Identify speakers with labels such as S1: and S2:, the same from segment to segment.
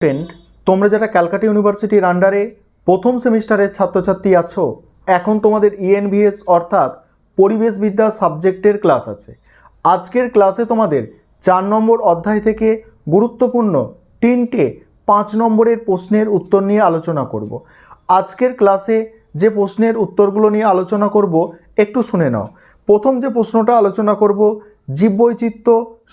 S1: Student, তোমরা যারা ক্যালকাটা ইউনিভার্সিটির আন্ডারে প্রথম সেমিস্টারের ছাত্রছাত্রী আছো, এখন তোমাদের E ইএনভিএস অর্থাৎ পরিবেশবিদ্যা সাবজেক্টের ক্লাস আছে। আজকের ক্লাসে তোমাদের চার নম্বর অধ্যায় থেকে গুরুত্বপূর্ণ তিনটে পাঁচ নম্বরের প্রশ্নের উত্তর নিয়ে আলোচনা করব। আজকের ক্লাসে যে প্রশ্নের উত্তরগুলো নিয়ে আলোচনা করব, একটু শুনে নাও। প্রথম যে প্রশ্নটা আলোচনা করব, জীববৈচিত্র্য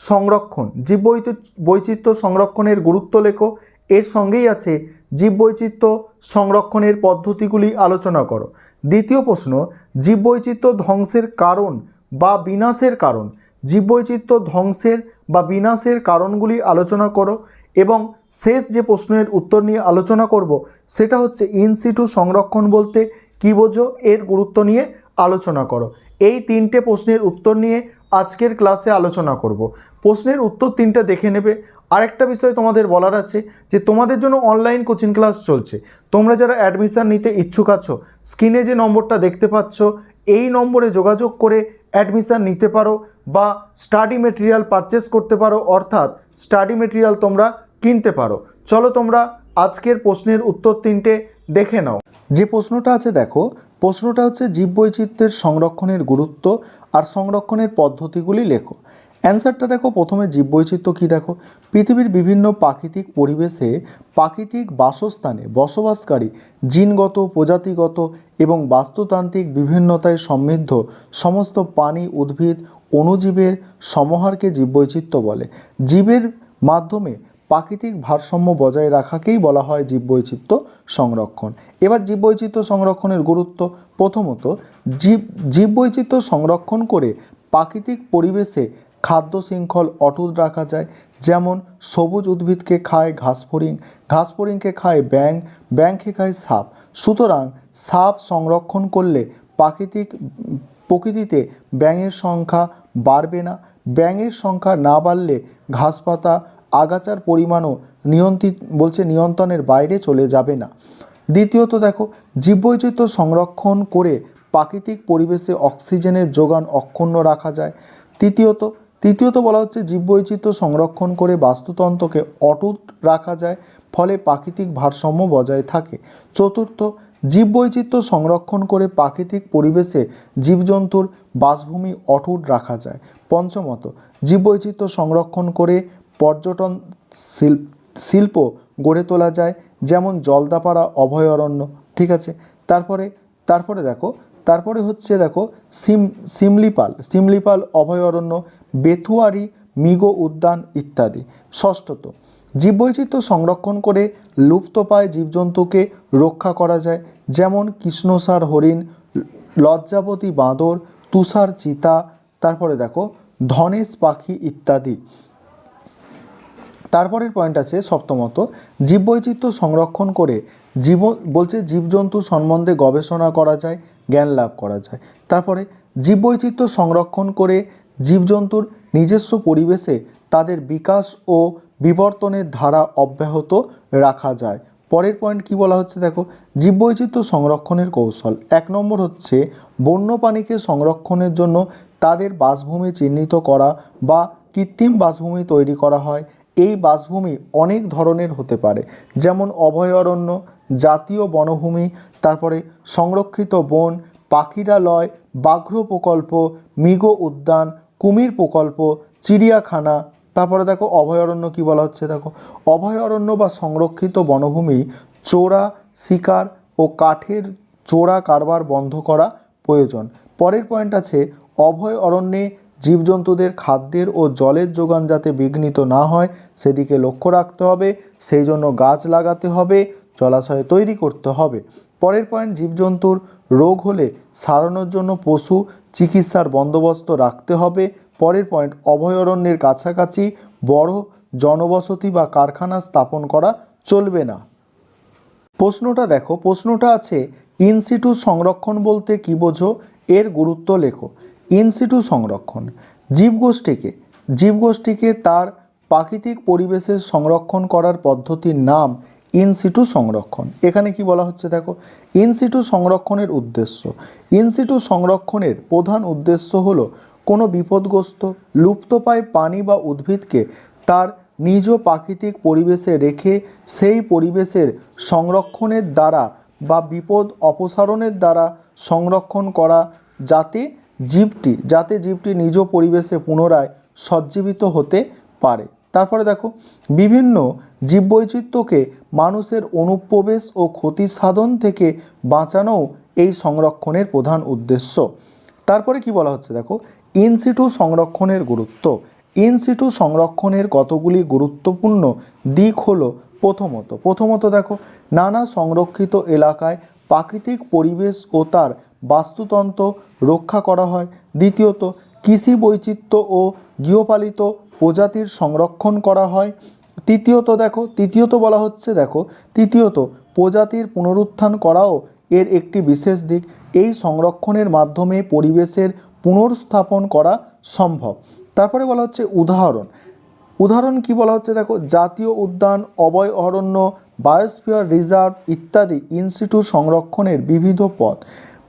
S1: সংরক্ষণ। জীববৈচিত্র্য বৈচিত্র্য সংরক্ষণের গুরুত্ব লেখো এর সঙ্গেই আছে জীববৈচিত্র্য সংরক্ষণের পদ্ধতিগুলি আলোচনা করো। দ্বিতীয় প্রশ্ন, জীববৈচিত্র্য ধ্বংসের কারণ বা বিনাশের কারণ। জীববৈচিত্র্য ধ্বংসের বা বিনাশের কারণগুলি আলোচনা করো এবং শেষ যে প্রশ্নের উত্তর নিয়ে আলোচনা করব, সেটা হচ্ছে ইনসিটু সংরক্ষণ বলতে কী বোঝো, এর গুরুত্ব নিয়ে আলোচনা করো। এই তিনটে প্রশ্নের উত্তর নিয়ে আজকের ক্লাসে আলোচনা করব। প্রশ্নের উত্তর তিনটে দেখে নেবে আরেকটা বিষয় তোমাদের বলার আছে যে তোমাদের জন্য অনলাইন কোচিং ক্লাস চলছে। তোমরা যারা অ্যাডমিশান নিতে ইচ্ছুক আছো স্ক্রিনে যে নম্বরটা দেখতে পাচ্ছ, এই নম্বরে যোগাযোগ করে অ্যাডমিশান নিতে পারো বা স্টাডি মেটেরিয়াল পারচেস করতে পারো, অর্থাৎ স্টাডি মেটেরিয়াল তোমরা কিনতে পারো। চলো তোমরা আজকের প্রশ্নের উত্তর তিনটে দেখে নাও। যে প্রশ্নটা আছে দেখো, প্রশ্নটা হচ্ছে জীববৈচিত্র্যের সংরক্ষণের গুরুত্ব আর সংরক্ষণের পদ্ধতিগুলি লেখো। অ্যান্সারটা দেখো, প্রথমে জীববৈচিত্র্য কী দেখো? পৃথিবীর বিভিন্ন প্রাকৃতিক পরিবেশে প্রাকৃতিক বাসস্থানে বসবাসকারী জিনগত, প্রজাতিগত এবং বাস্তুতান্ত্রিক বিভিন্নতায় সমৃদ্ধ সমস্ত প্রাণী, উদ্ভিদ, অণুজীবের সমাহারকে জীববৈচিত্র্য বলে। জীবের মাধ্যমে প্রাকৃতিক ভারসাম্য বজায় রাখাকেই বলা হয় জীববৈচিত্র্য সংরক্ষণ। এবার জীববৈচিত্র্য সংরক্ষণের গুরুত্ব, প্রথমত, জীব, জীববৈচিত্র্য সংরক্ষণ করে প্রাকৃতিক পরিবেশে খাদ্য শৃঙ্খল অটুট রাখা যায়। যেমন, সবুজ উদ্ভিদকে খায় ঘাসফড়িং ঘাসফড়িংকে খায় ব্যাং ব্যাংকে খায় সাপ। সুতরাং, সাপ সংরক্ষণ করলে প্রাকৃতিক, প্রকৃতিতে ব্যাঙের সংখ্যা বাড়বে না। ব্যাঙের সংখ্যা না বাড়লে ঘাসপাতা আগাছার পরিমাণও নিয়ন্ত্রিত বলছে নিয়ন্ত্রণের বাইরে চলে যাবে না। দ্বিতীয়ত দেখো, জীববৈচিত্র্য সংরক্ষণ করে প্রাকৃতিক পরিবেশে অক্সিজেনের যোগান অক্ষুণ্ণ রাখা যায়। তৃতীয়ত তৃতীয়ত বলা হচ্ছে, জীববৈচিত্র্য সংরক্ষণ করে বাস্তুতন্ত্রকে অটুট রাখা যায়, ফলে প্রাকৃতিক ভারসাম্য বজায় থাকে। চতুর্থ, জীববৈচিত্র্য সংরক্ষণ করে প্রাকৃতিক পরিবেশে জীবজন্তুর বাসভূমি অটুট রাখা যায়। পঞ্চমত, জীববৈচিত্র্য সংরক্ষণ করে পর্যটন শিল্প শিল্প গড়ে তোলা যায়, যেমন জলদাপাড়া, অভয়ারণ্য, ঠিক আছে? তারপরে তারপরে দেখো তারপরে হচ্ছে দেখো সিম, সিমলিপাল সিমলিপাল, অভয়ারণ্য, বেথুয়ারি, মিগো উদ্যান ইত্যাদি। ষষ্ঠত, জীববৈচিত্র্য সংরক্ষণ করে লুপ্তপ্রায় জীবজন্তুকে রক্ষা করা যায়, যেমন কৃষ্ণসার হরিণ লজ্জাবতী বাঁদর, তুষার চিতা, তারপরে দেখো ধনেশ পাখি ইত্যাদি। তারপরের পয়েন্ট আছে সপ্তমত, জীববৈচিত্র্য সংরক্ষণ করে জীব, বলছে জীবজন্তু সম্বন্ধে গবেষণা করা যায়, জ্ঞান লাভ করা যায়। তারপরে জীববৈচিত্র্য সংরক্ষণ করে জীবজন্তুর নিজস্ব পরিবেশে তাদের বিকাশ ও বিবর্তনের ধারা অব্যাহত রাখা যায়। পরের পয়েন্ট কি বলা হচ্ছে দেখো? জীববৈচিত্র্য সংরক্ষণের কৌশল। এক নম্বর হচ্ছে বন্যপ্রাণীকে সংরক্ষণের জন্য তাদের বাসভূমি চিহ্নিত করা বা কৃত্রিম বাসভূমি তৈরি করা হয়। এই বাসভূমি অনেক ধরনের হতে পারে, যেমন অভয়ারণ্য, জাতীয় বনভূমি, তারপরে সংরক্ষিত বন পাখিরালয় বাঘ্র প্রকল্প, মৃগ উদ্যান, কুমির প্রকল্প, চিড়িয়াখানা, তারপরে দেখো অভয়ারণ্য কি বলা হচ্ছে দেখো, অভয়ারণ্য বা সংরক্ষিত বনভূমি চোরা, শিকার ও কাঠের চোরা কারবার বন্ধ করা প্রয়োজন। পরের পয়েন্ট আছে অভয় অরণ্যে জীবজন্তুদের খাদ্যের ও জলের যোগান যাতে বিঘ্নিত না হয়, সেদিকে লক্ষ্য রাখতে হবে, সেই জন্য গাছ লাগাতে হবে, জলাশয় তৈরি করতে হবে। পরের পয়েন্ট জীবজন্তুর রোগ হলে সারানোর জন্য পশু চিকিৎসার বন্দোবস্ত রাখতে হবে। পরের পয়েন্ট অভয়ারণ্যের কাছাকাছি বড় জনবসতি বা কারখানা স্থাপন করা চলবে না। প্রশ্নটা দেখো, প্রশ্নটা আছে ইনসিটু সংরক্ষণ বলতে কি বোঝো? এর গুরুত্ব লেখো। ইনসিটু সংরক্ষণ। জীবগোষ্ঠীকে জীবগোষ্ঠীকে তার প্রাকৃতিক পরিবেশের সংরক্ষণ করার পদ্ধতির নাম ইনসিটু সংরক্ষণ। এখানে কি বলা হচ্ছে দেখো? ইনসিটু সংরক্ষণের উদ্দেশ্য। ইনসিটু সংরক্ষণের প্রধান উদ্দেশ্য হলো কোনো বিপদগ্রস্ত লুপ্তপ্রায় প্রাণী বা উদ্ভিদকে তার নিজ প্রাকৃতিক পরিবেশে রেখে সেই পরিবেশের সংরক্ষণের দ্বারা বা বিপদ অপসারণের দ্বারা সংরক্ষণ করা যাতে জীবটি, যাতে জীবটি নিজ পরিবেশে পুনরায় সজ্জীবিত হতে পারে। তারপরে দেখো, বিভিন্ন জীববৈচিত্র্যকে মানুষের অনুপ্রবেশ ও ক্ষতি সাধন থেকে বাঁচানোও এই সংরক্ষণের প্রধান উদ্দেশ্য। তারপরে কি বলা হচ্ছে দেখো ইনসিটু সংরক্ষণের গুরুত্ব। ইনসিটু সংরক্ষণের কতগুলি গুরুত্বপূর্ণ দিক হলো প্রথমত প্রথমত দেখো, নানা সংরক্ষিত এলাকায় প্রাকৃতিক পরিবেশ ও তার বাস্তুতন্ত্র রক্ষা করা হয়। দ্বিতীয়ত কৃষি বৈচিত্র্য ও গৃহপালিত প্রজাতির সংরক্ষণ করা হয়। তৃতীয়ত দেখো, তৃতীয়ত বলা হচ্ছে দেখো, তৃতীয়ত প্রজাতির পুনরুত্থান করাও এর একটি বিশেষ দিক। এই সংরক্ষণের মাধ্যমে পরিবেশের পুনর্স্থাপন করা সম্ভব। তারপরে বলা হচ্ছে উদাহরণ। উদাহরণ কি বলা হচ্ছে দেখো, জাতীয় উদ্যান, অবয় অরণ্য বায়োস্ফিয়ার রিজার্ভ ইত্যাদি ইনস্টিটিউট সংরক্ষণের বিবিধ পথ।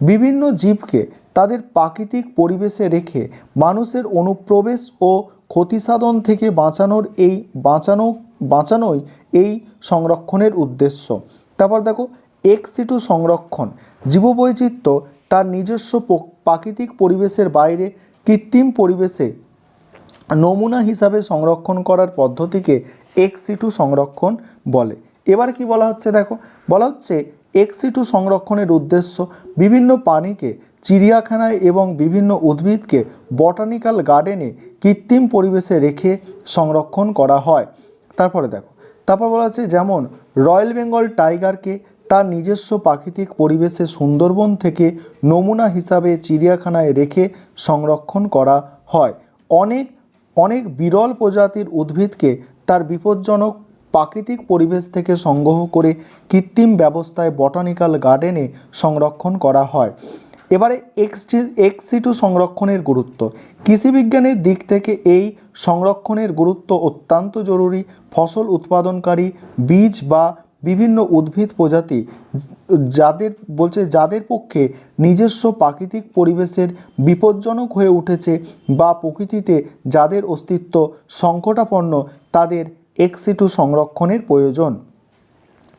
S1: বিভিন্ন জীবকে তাদের প্রাকৃতিক পরিবেশে রেখে মানুষের অনুপ্রবেশ ও ক্ষতিসাধন থেকে বাঁচানোর এই বাঁচানো, বাঁচানোই এই সংরক্ষণের উদ্দেশ্য। তারপর দেখো এক্সিটু সংরক্ষণ। জীববৈচিত্র্য তার নিজস্ব প্রাকৃতিক পরিবেশের বাইরে কৃত্রিম পরিবেশে নমুনা হিসাবে সংরক্ষণ করার পদ্ধতিকে এক্সিটু সংরক্ষণ বলে। এবার কি বলা হচ্ছে দেখো? বলা হচ্ছে এক্সিটু সংরক্ষণের উদ্দেশ্য বিভিন্ন প্রাণীকে চিড়িয়াখানায় এবং বিভিন্ন উদ্ভিদকে বটানিক্যাল গার্ডেনে কৃত্রিম পরিবেশে রেখে সংরক্ষণ করা হয়। তারপরে দেখো, তারপর বলা হচ্ছে যেমন রয়্যাল বেঙ্গল টাইগারকে তার নিজস্ব প্রাকৃতিক পরিবেশে সুন্দরবন থেকে নমুনা হিসাবে চিড়িয়াখানায় রেখে সংরক্ষণ করা হয়। অনেক অনেক বিরল প্রজাতির উদ্ভিদকে তার বিপজ্জনক প্রাকৃতিক পরিবেশ থেকে সংগ্রহ করে কৃত্রিম ব্যবস্থায় বটানিক্যাল গার্ডেনে সংরক্ষণ করা হয়। এবারে এক্সটি সংরক্ষণের গুরুত্ব। কৃষিবিজ্ঞানের দিক থেকে এই সংরক্ষণের গুরুত্ব অত্যন্ত জরুরি। ফসল উৎপাদনকারী, বীজ বা বিভিন্ন উদ্ভিদ প্রজাতি, যাদের, বলছে যাদের পক্ষে নিজস্ব প্রাকৃতিক পরিবেশের বিপজ্জনক হয়ে উঠেছে বা প্রকৃতিতে যাদের অস্তিত্ব সংকটাপন্ন, তাদের এক্সিটু সংরক্ষণের প্রয়োজন।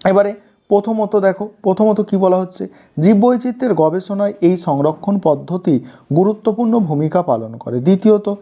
S1: এবারে প্রথমত দেখো, প্রথমত কি বলা হচ্ছে? জীববৈচিত্র্যের গবেষণায় এই সংরক্ষণ পদ্ধতি গুরুত্বপূর্ণ ভূমিকা পালন করে। দ্বিতীয়ত,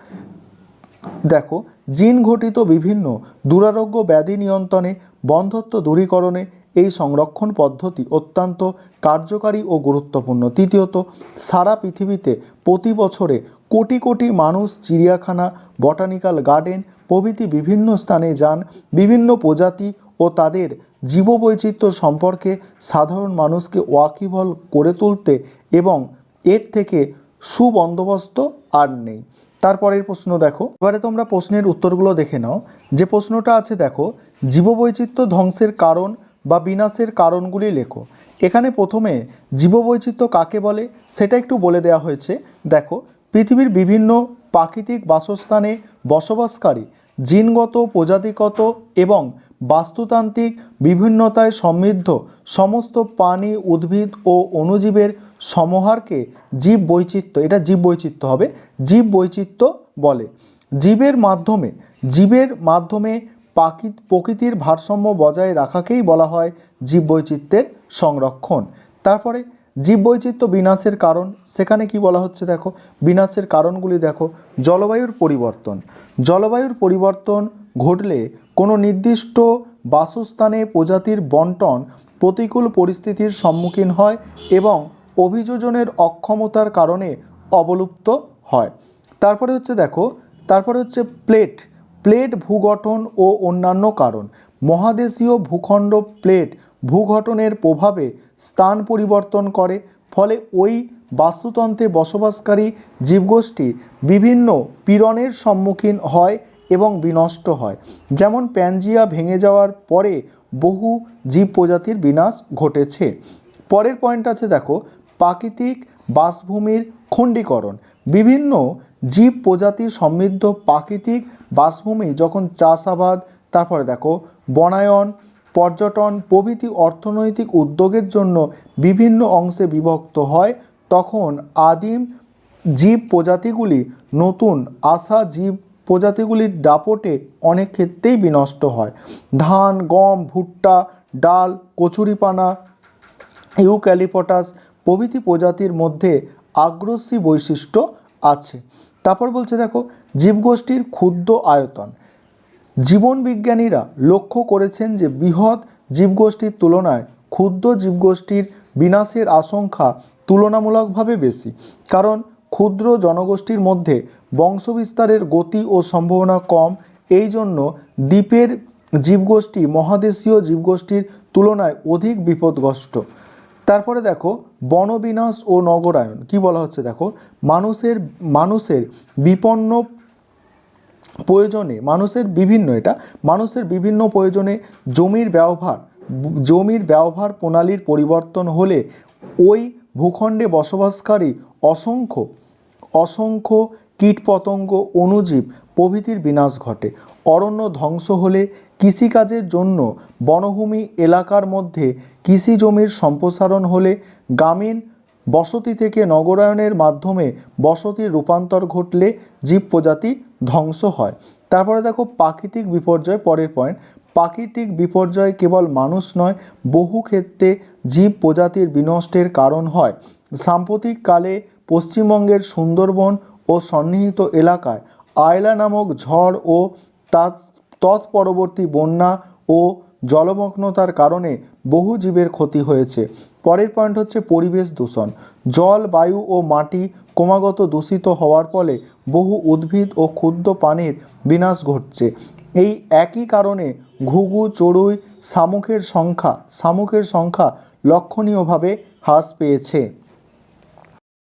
S1: দেখো, জিন ঘটিত বিভিন্ন দুরারোগ্য ব্যাধি নিয়ন্ত্রণে বন্ধ্যত্ব দূরীকরণে এই সংরক্ষণ পদ্ধতি অত্যন্ত কার্যকারী ও গুরুত্বপূর্ণ। তৃতীয়ত, সারা পৃথিবীতে প্রতি বছরে কোটি কোটি মানুষ চিড়িয়াখানা, বটানিক্যাল গার্ডেন প্রভৃতি বিভিন্ন স্থানে যান, বিভিন্ন প্রজাতি ও তাদের জীববৈচিত্র্য সম্পর্কে সাধারণ মানুষকে ওয়াকিবল করে তুলতে এবং এর থেকে সুবন্দোবস্ত আর নেই। তারপরের প্রশ্ন দেখো। এবারে তোমরা প্রশ্নের উত্তরগুলো দেখে নাও। যে প্রশ্নটা আছে দেখো, জীববৈচিত্র্য ধ্বংসের কারণ বা বিনাশের কারণগুলি লেখো। এখানে প্রথমে জীববৈচিত্র্য কাকে বলে, সেটা একটু বলে দেওয়া হয়েছে। দেখো, পৃথিবীর বিভিন্ন প্রাকৃতিক বাসস্থানে বসবাসকারী, জিনগত, প্রজাতিগত এবং বাস্তুতান্ত্রিক বিভিন্নতায় সমৃদ্ধ সমস্ত প্রাণী, উদ্ভিদ ও অণুজীবের সমহারকে জীব বৈচিত্র্য এটা জীব বৈচিত্র্য হবে জীব বৈচিত্র্য বলে। জীবের মাধ্যমে জীবের মাধ্যমে পাকি, প্রকৃতির ভারসাম্য বজায় রাখাকেই বলা হয় জীববৈচিত্র্যের সংরক্ষণ। তারপরে জীববৈচিত্র্য বিনাশের কারণ, সেখানে কি বলা হচ্ছে দেখো? বিনাশের কারণগুলি দেখো। জলবায়ুর পরিবর্তন। জলবায়ুর পরিবর্তন ঘটলে কোনো নির্দিষ্ট বাসস্থানে প্রজাতির বন্টন প্রতিকূল পরিস্থিতির সম্মুখীন হয় এবং অভিযোজনের অক্ষমতার কারণে অবলুপ্ত হয়। তারপরে হচ্ছে দেখো, তারপরে হচ্ছে প্লেট। প্লেট ভূগঠন ও অন্যান্য কারণ। মহাদেশীয় ভূখণ্ড প্লেট ভূগঠনের প্রভাবে স্থান পরিবর্তন করে, ফলে ওই বাস্তুতন্ত্রে বসবাসকারী জীবগোষ্ঠী বিভিন্ন পীড়নের সম্মুখীন হয় এবং বিনষ্ট হয়। যেমন প্যানজিয়া ভেঙে যাওয়ার পরে বহু জীব প্রজাতির বিনাশ ঘটেছে। পরের পয়েন্ট আছে দেখো, প্রাকৃতিক বাসভূমির খণ্ডীকরণ। বিভিন্ন জীব প্রজাতি সমৃদ্ধ প্রাকৃতিক বাসভূমি যখন চাষাবাদ, তারপরে দেখো বনায়ন পর্যটন, প্রভৃতি অর্থনৈতিক উদ্যোগের জন্য বিভিন্ন অংশে বিভক্ত হয়, তখন আদিম জীব প্রজাতিগুলি নতুন আসা জীব প্রজাতিগুলির দাপটে অনেক ক্ষেত্রেই বিনষ্ট হয়। ধান, গম, ভুট্টা, ডাল, কচুরিপানা, ইউক্যালিপটাস প্রভৃতি প্রজাতির মধ্যে আগ্রসী বৈশিষ্ট্য আছে। তারপর বলছে দেখো, জীবগোষ্ঠীর ক্ষুদ্র আয়তন। জীবনবিজ্ঞানীরা লক্ষ্য করেছেন যে বৃহৎ জীবগোষ্ঠীর তুলনায় ক্ষুদ্র জীবগোষ্ঠীর বিনাশের আশঙ্কা তুলনামূলকভাবে বেশি। কারণ ক্ষুদ্র জনগোষ্ঠীর মধ্যে বংশবিস্তারের গতি ও সম্ভাবনা কম। এই জন্য দ্বীপের জীবগোষ্ঠী মহাদেশীয় জীবগোষ্ঠীর তুলনায় অধিক বিপদগ্রস্ত। তারপরে দেখো বনবিনাশ ও নগরায়ন। কি বলা হচ্ছে দেখো? মানুষের মানুষের বিপন্ন প্রয়োজনে মানুষের বিভিন্ন এটা, মানুষের বিভিন্ন প্রয়োজনে জমির ব্যবহার জমির ব্যবহার প্রণালীর পরিবর্তন হলে ওই ভূখণ্ডে বসবাসকারী অসংখ্য অসংখ্য কীটপতঙ্গ অণুজীব প্রভৃতির বিনাশ ঘটে। অরণ্য ধ্বংস হলে কৃষিকাজের জন্য বনভূমি এলাকার মধ্যে কৃষি জমির সম্প্রসারণ হলে গ্রামীণ বসতি থেকে নগরায়নের মাধ্যমে বসতির রূপান্তর ঘটলে জীব প্রজাতি ধ্বংস হয়। তারপরে দেখো, প্রাকৃতিক বিপর্যয়, পরের পয়েন্ট প্রাকৃতিক বিপর্যয় কেবল মানুষ নয়, বহু ক্ষেত্রে জীব প্রজাতির বিনষ্টের কারণ হয়। সাম্প্রতিককালে পশ্চিমবঙ্গের সুন্দরবন ও সন্নিহিত এলাকায় আয়লা নামক ঝড় ও তৎপরবর্তী বন্যা ও জলমগ্নতার কারণে বহু জীবের ক্ষতি হয়েছে। পরের পয়েন্ট হচ্ছে পরিবেশ দূষণ। জল, বায়ু ও মাটি ক্রমাগত দূষিত হওয়ার ফলে বহু উদ্ভিদ ও ক্ষুদ্র প্রাণীর বিনাশ ঘটছে। এই একই কারণে ঘুঘু, চড়ুই শামুকের সংখ্যা শামুকের সংখ্যা লক্ষণীয়ভাবে হ্রাস পেয়েছে।